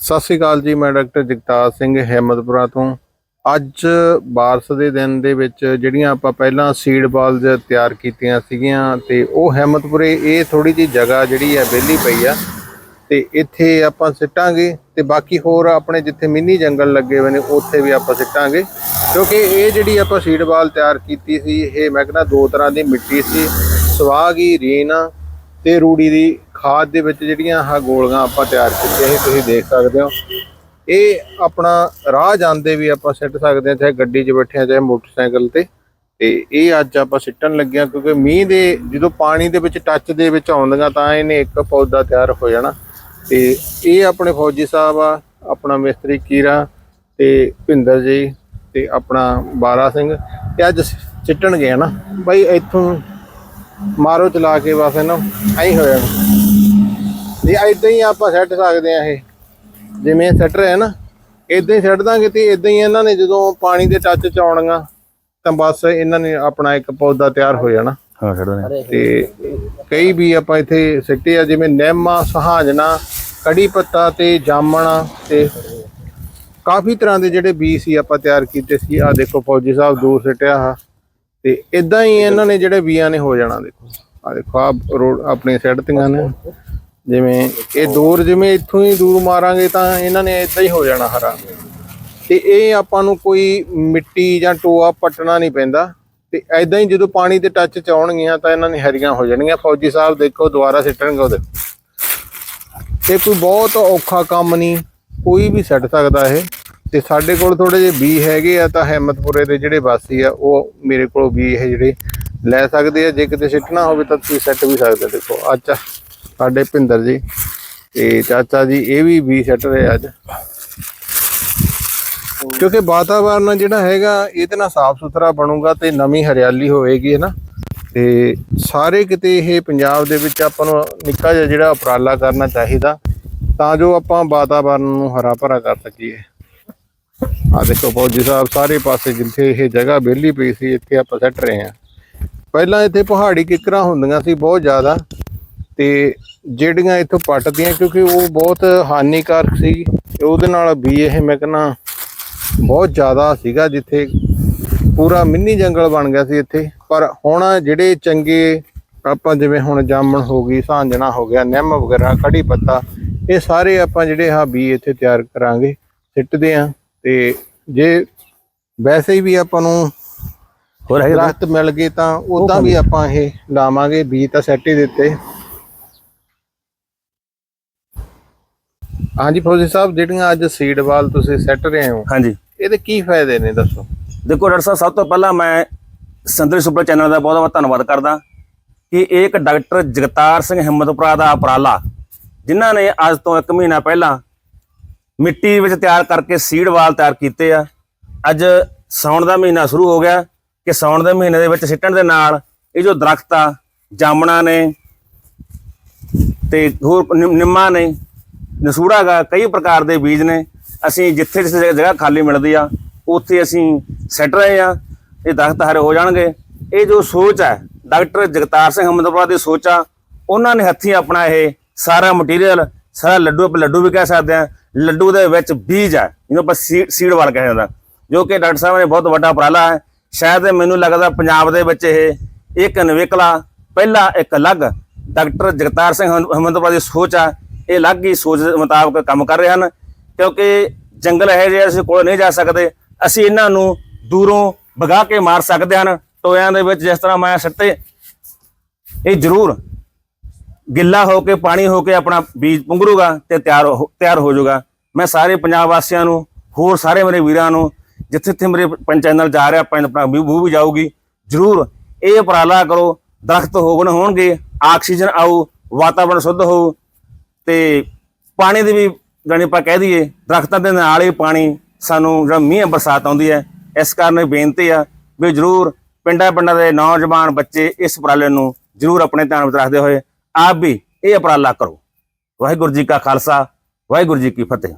ਸਤਿ ਸ਼੍ਰੀ ਅਕਾਲ ਜੀ, ਮੈਂ ਡਾਕਟਰ ਜਗਤਾਰ ਸਿੰਘ ਹਿੰਮਤਪੁਰਾ ਤੋਂ। ਅੱਜ ਬਾਰਸ ਦੇ ਦਿਨ ਦੇ ਵਿੱਚ ਜਿਹੜੀਆਂ ਆਪਾਂ ਪਹਿਲਾਂ ਸੀਡ ਬਾਲਜ਼ ਤਿਆਰ ਕੀਤੀਆਂ ਸੀਗੀਆਂ ਤੇ ਉਹ ਹਿੰਮਤਪੁਰੇ, ਇਹ ਥੋੜੀ ਜਿਹੀ ਜਗ੍ਹਾ ਜਿਹੜੀ ਹੈ ਵਿਹਲੀ ਪਈ ਆ। ਤੇ ਇੱਥੇ ਆਪਾਂ ਸਿੱਟਾਂਗੇ ਤੇ ਬਾਕੀ ਹੋਰ ਆਪਣੇ ਜਿੱਥੇ ਮਿੰਨੀ ਜੰਗਲ ਲੱਗੇ ਹੋਏ ਨੇ, ਉੱਥੇ ਵੀ ਆਪਾਂ ਸਿੱਟਾਂਗੇ। ਕਿਉਂਕਿ ਇਹ ਜਿਹੜੀ ਆਪਾਂ ਸੀਡ ਬਾਲ ਤਿਆਰ ਕੀਤੀ ਸੀ, ਇਹ ਮੈਂ ਕਹਿੰਦਾ ਦੋ ਤਰ੍ਹਾਂ ਦੀ ਮਿੱਟੀ ਸੀ। ਸਵਾਗੀ ਰੀਨਾ ਤੇ ਰੂੜੀ ਦੀ ਖਾਦ ਦੇ ਵਿੱਚ ਜਿਹੜੀਆਂ ਆਹ ਗੋਲੀਆਂ ਆਪਾਂ ਤਿਆਰ ਕੀਤੀਆਂ ਸੀ, ਤੁਸੀਂ ਦੇਖ ਸਕਦੇ ਹੋ। ਇਹ ਆਪਣਾ ਰਾਹ ਜਾਂਦੇ ਵੀ ਆਪਾਂ ਸਿੱਟ ਸਕਦੇ ਹਾਂ, ਚਾਹੇ ਗੱਡੀ 'ਚ ਬੈਠੇ ਆ ਚਾਹੇ ਮੋਟਰਸਾਈਕਲ ਤੇ। ਤੇ ਇਹ ਅੱਜ ਆਪਾਂ ਸਿੱਟਣ ਲੱਗਿਆ ਕਿਉਂਕਿ ਮੀਂਹ ਦੇ ਜਦੋਂ ਪਾਣੀ ਦੇ ਵਿੱਚ ਟੱਚ ਦੇ ਵਿੱਚ ਆਉਂਦੀਆਂ ਤਾਂ ਇਹਨੇ ਇੱਕ ਪੌਦਾ ਤਿਆਰ ਹੋ ਜਾਣਾ। ਤੇ ਇਹ ਆਪਣੇ ਫੌਜੀ ਸਾਹਿਬ ਆ, ਆਪਣਾ ਮਿਸਤਰੀ ਕੀਰਾ ਤੇ ਭਿੰਦਰ ਜੀ ਤੇ ਆਪਣਾ ਬਾਰਾ ਸਿੰਘ। ਤੇ ਅੱਜ ਸਿੱਟਣ ਗਏ ਨਾ ਬਾਈ ਇੱਥੋਂ ਮਾਰੋ ਚਲਾ ਕੇ ਬਸ ਇਹਨੂੰ ਐਂ ਹੋ ਜਾਣਾ ਇਹ ਇਦਾਂ ਹੀ ਆਪਾਂ ਸੱਟ ਸਕਦੇ ਆ ਇਹ। ਜਿਵੇਂ ਸੱਟ ਰਿਹਾ ਨਾ ਇਦਾਂ ਹੀ ਸੱਟ ਦਾਂਗੇ ਤੇ ਇਦਾਂ ਹੀ ਇਹਨਾਂ ਨੇ ਜਦੋਂ ਪਾਣੀ ਦੇ ਟੱਚ ਚ ਆਉਣੀਆਂ ਤਾਂ ਬਸ ਇਹਨਾਂ ਨੇ ਆਪਣਾ ਇੱਕ ਪੌਦਾ ਤਿਆਰ ਹੋ ਜਾਣਾ। ਹਾਂ ਛੱਡ ਦੇ ਤੇ ਕਈ ਵੀ ਆਪਾਂ ਇੱਥੇ ਸਿੱਟੇ ਆ ਜਿਵੇਂ ਨਿੰਮਾ ਸਹਾਜਣਾ ਕੜੀ ਪੱਤਾ ਤੇ ਜਾਮਣਾ ਤੇ ਕਾਫੀ ਤਰ੍ਹਾਂ ਦੇ ਜਿਹੜੇ ਬੀਜ ਸੀ ਆਪਾਂ ਤਿਆਰ ਕੀਤੇ ਸੀ। ਆ ਦੇਖੋ ਫੌਜੀ ਸਾਹਿਬ ਦੂਰ ਸਿੱਟਿਆ ਆ। ਤੇ ਇਦਾਂ ਹੀ ਇਹਨਾਂ ਨੇ ਜਿਹੜੇ ਬੀਆਂ ਨੇ ਹੋ ਜਾਣਾ ਦੇਖੋ। ਆ ਦੇਖੋ ਆ ਰੋਡ ਆਪਣੀ ਸਿੱਟਤੀਆਂ ਨੇ। ਜਿਵੇਂ ਇਹ ਦੂਰ ਜਿਵੇਂ ਇੱਥੋਂ ਹੀ ਦੂਰ ਮਾਰਾਂਗੇ ਤਾਂ ਇਹਨਾਂ ਨੇ ਇਦਾਂ ਹੀ ਹੋ ਜਾਣਾ ਹਰਾ। ਤੇ ਇਹ ਆਪਾਂ ਨੂੰ ਕੋਈ ਮਿੱਟੀ ਜਾਂ ਟੋਆ ਪੱਟਣਾ ਨਹੀਂ ਪੈਂਦਾ। ਤੇ ਐਦਾਂ ਹੀ ਜਦੋਂ ਪਾਣੀ ਦੇ ਟੱਚ ਚ ਆਉਣਗੀਆਂ ਤਾਂ ਇਹਨਾਂ ਨੇ ਹਰੀਆਂ ਹੋ ਜਾਣਗੀਆਂ। ਫੌਜੀ ਸਾਹਿਬ ਦੇਖੋ ਦੁਬਾਰਾ ਸਿੱਟਣਗੇ ਉਹਦੇ। ਇਹ ਕੋਈ ਬਹੁਤ ਔਖਾ ਕੰਮ ਨਹੀਂ ਕੋਈ ਵੀ ਸਿੱਟ ਸਕਦਾ ਇਹ। ਤੇ ਸਾਡੇ ਕੋਲ ਥੋੜੇ ਜਿਹੇ ਬੀ ਹੈਗੇ ਆ ਤਾਂ ਹਿੰਮਤਪੁਰੇ ਦੇ ਜਿਹੜੇ ਵਾਸੀ ਆ ਉਹ ਮੇਰੇ ਕੋਲ ਵੀ ਇਹ ਜਿਹੜੇ ਲੈ ਸਕਦੇ ਆ। ਜੇ ਕਿਤੇ ਸਿੱਟਣਾ ਹੋਵੇ ਤਾਂ ਤੁਸੀਂ ਸਿੱਟ ਵੀ ਸਕਦੇ। ਦੇਖੋ ਅੱਜ ਸਾਡੇ ਭਿੰਦਰ ਜੀ ਤੇ ਚਾਚਾ ਜੀ, ਇਹ ਵੀ ਬੀ ਸਿੱਟ ਰਹੇ ਅੱਜ। ਕਿਉਂਕਿ ਵਾਤਾਵਰਨ ਜਿਹੜਾ ਹੈਗਾ, ਇਹਦੇ ਨਾਲ ਸਾਫ਼ ਸੁਥਰਾ ਬਣੂਗਾ ਤੇ ਨਵੀਂ ਹਰਿਆਲੀ ਹੋਵੇਗੀ, ਹੈ ਨਾ? ਤੇ ਸਾਰੇ ਕਿਤੇ ਇਹ ਪੰਜਾਬ ਦੇ ਵਿੱਚ ਆਪਾਂ ਨੂੰ ਨਿੱਕਾ ਜਿਹਾ ਜਿਹੜਾ ਉਪਰਾਲਾ ਕਰਨਾ ਚਾਹੀਦਾ, ਤਾਂ ਜੋ ਆਪਾਂ ਵਾਤਾਵਰਨ ਨੂੰ ਹਰਾ ਭਰਾ ਕਰ ਸਕੀਏ। ਆ ਦੇਖੋ ਫੌਜੀ ਸਾਹਿਬ, ਸਾਰੇ ਪਾਸੇ ਜਿੱਥੇ ਇਹ ਜਗ੍ਹਾ ਵਿਹਲੀ ਪਈ ਸੀ, ਇੱਥੇ ਆਪਾਂ ਸੱਟ ਰਹੇ ਹਾਂ। ਪਹਿਲਾਂ ਇੱਥੇ ਪਹਾੜੀ ਕਿਕਰਾਂ ਹੁੰਦੀਆਂ ਸੀ ਬਹੁਤ ਜ਼ਿਆਦਾ, ਤੇ ਜਿਹੜੀਆਂ ਇੱਥੋਂ ਪੱਟਦੀਆਂ ਕਿਉਂਕਿ ਉਹ ਬਹੁਤ ਹਾਨੀਕਾਰਕ ਸੀ। ਉਹਦੇ ਨਾਲ ਵੀ ਇਹ ਮੈਂ ਕਹਿੰਦਾ ਬਹੁਤ ਜ਼ਿਆਦਾ ਸੀਗਾ ਜਿੱਥੇ ਪੂਰਾ ਮਿੰਨੀ ਜੰਗਲ ਬਣ ਗਿਆ ਸੀ ਇੱਥੇ। ਪਰ ਹੁਣ ਜਿਹੜੇ ਚੰਗੇ ਆਪਾਂ ਜਿਵੇਂ ਹੁਣ ਜਾਮਣ ਹੋ ਗਈ ਸਾਂਝਣਾ ਹੋ ਗਿਆ ਨਿੰਮ ਵਗੈਰਾ ਕੜੀ ਪੱਤਾ ਇਹ ਸਾਰੇ ਆਪਾਂ ਜਿਹੜੇ ਆ ਬੀ ਇੱਥੇ ਤਿਆਰ ਕਰਾਂਗੇ ਸਿੱਟਦੇ ਆ। ਤੇ ਜੇ ਵੈਸੇ ਵੀ ਆਪਾਂ ਨੂੰ ਹੋਰ ਹੈ ਦਰਖਤ ਮਿਲ ਗਏ ਤਾਂ ਉਦਾਂ ਵੀ ਆਪਾਂ ਇਹ ਲਾਵਾਂਗੇ ਬੀ ਤਾਂ ਸੈੱਟ ਹੀ ਦਿੱਤੇ। ਹਾਂਜੀ ਫੌਜੀ ਸਾਹਿਬ ਜਿਹੜੀਆਂ ਅੱਜ ਸੀਡ ਵਾਲ ਤੁਸੀਂ ਸੈੱਟ ਰਹੇ ਹੋ ਹਾਂਜੀ। ਇਹਦੇ ਕੀ ਫਾਇਦੇ ਨੇ ਦੱਸੋ? ਦੇਖੋ ਡਾਕਟਰ ਸਾਹਿਬ ਸਭ ਤੋਂ ਪਹਿਲਾਂ ਮੈਂ ਸੰਦਰੀ ਸੁਪਰ ਚੈਨਲ ਦਾ ਬਹੁਤ ਬਹੁਤ ਧੰਨਵਾਦ ਕਰਦਾ ਕਿ ਇਹ ਇੱਕ ਡਾਕਟਰ ਜਗਤਾਰ ਸਿੰਘ ਹਿੰਮਤਪੁਰਾ ਦਾ ਉਪਰਾਲਾ ਜਿਨ੍ਹਾਂ ਨੇ ਅੱਜ ਤੋਂ 1 ਮਹੀਨਾ ਪਹਿਲਾਂ ਮਿੱਟੀ ਵਿੱਚ ਤਿਆਰ ਕਰਕੇ ਸੀਡ ਵਾਲ ਤਿਆਰ ਕੀਤੇ ਆ। ਅੱਜ ਸਾਉਣ ਦਾ ਮਹੀਨਾ ਸ਼ੁਰੂ ਹੋ ਗਿਆ ਕਿ ਸਾਉਣ ਦੇ ਮਹੀਨੇ ਦੇ ਵਿੱਚ ਸਿੱਟਣ ਦੇ ਨਾਲ ਇਹ ਜੋ ਦਰਖਤ ਆ ਜਾਮਣਾ ਨੇ ਤੇ ਹੋਰ ਨਿੰਮਾਂ ਨੇ ਨਸੂੜਾ ਗਾ ਕਈ ਪ੍ਰਕਾਰ ਦੇ ਬੀਜ ਨੇ। ਅਸੀਂ ਜਿੱਥੇ ਜਿੱਥੇ ਜਗ੍ਹਾ ਖਾਲੀ ਮਿਲਦੀ ਆ, ਉੱਥੇ ਅਸੀਂ ਸੱਟ ਰਹੇ ਆ, ਇਹ ਦਰਖਤ ਹਰੇ ਹੋ ਜਾਣਗੇ। ਇਹ ਜੋ ਸੋਚ ਹੈ, ਡਾਕਟਰ ਜਗਤਾਰ ਸਿੰਘ ਹਮਦਪੁਰਾ ਦੀ ਸੋਚ ਆ, ਉਹਨਾਂ ਨੇ ਹੱਥੀਂ ਆਪਣਾ ਇਹ ਸਾਰਾ ਮਟੀਰੀਅਲ ਸਾਰਾ ਲੱਡੂ ਆਪਾਂ ਲੱਡੂ ਵੀ ਕਹਿ ਸਕਦੇ ਆ, ਲੱਡੂ ਦੇ ਵਿੱਚ ਬੀਜ ਹੈ ਇਹਨੂੰ ਆਪਾਂ ਸੀਡ ਵਾਲ ਕਹਿੰਦੇ ਜਾਂਦਾ ਜੋ ਕਿ ਡਾਕਟਰ ਸਾਹਿਬ ਨੇ ਬਹੁਤ ਵੱਡਾ ਉਪਰਾਲਾ ਹੈ। ਸ਼ਾਇਦ ਮੈਨੂੰ ਲੱਗਦਾ ਪੰਜਾਬ ਦੇ ਵਿੱਚ ਇਹ ਇੱਕ ਨਵੇਕਲਾ, ਪਹਿਲਾ ਇੱਕ ਅਲੱਗ ਡਾਕਟਰ ਜਗਤਾਰ ਸਿੰਘ ਹਮਦਪੁਰਾ ਦੀ ਸੋਚ ਆ ਇਹ ਅਲੱਗ ਹੀ ਸੋਚ ਦੇ ਮੁਤਾਬਕ ਕੰਮ ਕਰ ਰਹੇ ਹਨ, ਕਿਉਂਕਿ ਜੰਗਲ ਹੈ ਜਿਹੜੇ ਅਸੀਂ ਕੋਲ ਨਹੀਂ ਜਾ ਸਕਦੇ। ਅਸੀਂ ਇਹਨਾਂ ਨੂੰ ਦੂਰੋਂ ਭਗਾ ਕੇ ਮਾਰ ਸਕਦੇ ਹਨ। ਟੋਇਆਂ ਦੇ ਵਿੱਚ ਜਿਸ ਤਰ੍ਹਾਂ ਮੈਂ ਸੱਟੇ, ਇਹ ਜ਼ਰੂਰ ਗਿੱਲਾ ਹੋ ਕੇ, ਪਾਣੀ ਹੋ ਕੇ ਆਪਣਾ ਬੀਜ ਪੁੰਗਰੂਗਾ ਤੇ ਤਿਆਰ ਹੋ- ਤਿਆਰ ਹੋ ਜਾਊਗਾ। ਮੈਂ ਸਾਰੇ ਪੰਜਾਬ ਵਾਸੀਆਂ ਨੂੰ, ਹੋਰ ਸਾਰੇ ਮੇਰੇ ਵੀਰਾਂ ਨੂੰ ਜਿੱਥੇ ਜਿੱਥੇ ਮੇਰੇ ਪੰਚਾਇਤ ਨਾਲ ਜਾ ਰਿਹਾ, ਪਿੰਡ ਆਪਣਾ ਬੂ ਵੀ ਜਾਊਗੀ, ਜ਼ਰੂਰ ਇਹ ਉਪਰਾਲਾ ਕਰੋ। ਦਰਖਤ ਹੋਗਣ ਹੋਣਗੇ, ਆਕਸੀਜਨ ਆਊ ਵਾਤਾਵਰਣ ਸ਼ੁੱਧ ਹੋਊ ਤੇ ਪਾਣੀ ਦੀ ਵੀ ਜਾਣੀ ਆਪਾਂ ਕਹਿ ਦਈਏ, ਦਰਖਤਾਂ ਦੇ ਨਾਲ ਹੀ ਪਾਣੀ ਸਾਨੂੰ ਜਿਹੜਾ ਮੀਂਹ ਬਰਸਾਤ ਆਉਂਦੀ ਹੈ। ਇਸ ਕਾਰਨ ਇਹ ਬੇਨਤੀ ਆ ਵੀ ਜਰੂਰ ਪਿੰਡਾਂ ਪਿੰਡਾਂ ਦੇ ਨੌਜਵਾਨ ਬੱਚੇ ਇਸ ਉਪਰਾਲੇ ਨੂੰ ਜਰੂਰ ਆਪਣੇ ਧਿਆਨ ਵਿੱਚ ਰੱਖਦੇ ਹੋਏ ਆਪ ਵੀ ਇਹ ਉਪਰਾਲਾ ਕਰੋ। ਵਾਹਿਗੁਰੂ ਜੀ ਕਾ ਖਾਲਸਾ, ਵਾਹਿਗੁਰੂ ਜੀ ਕੀ ਫਤਿਹ।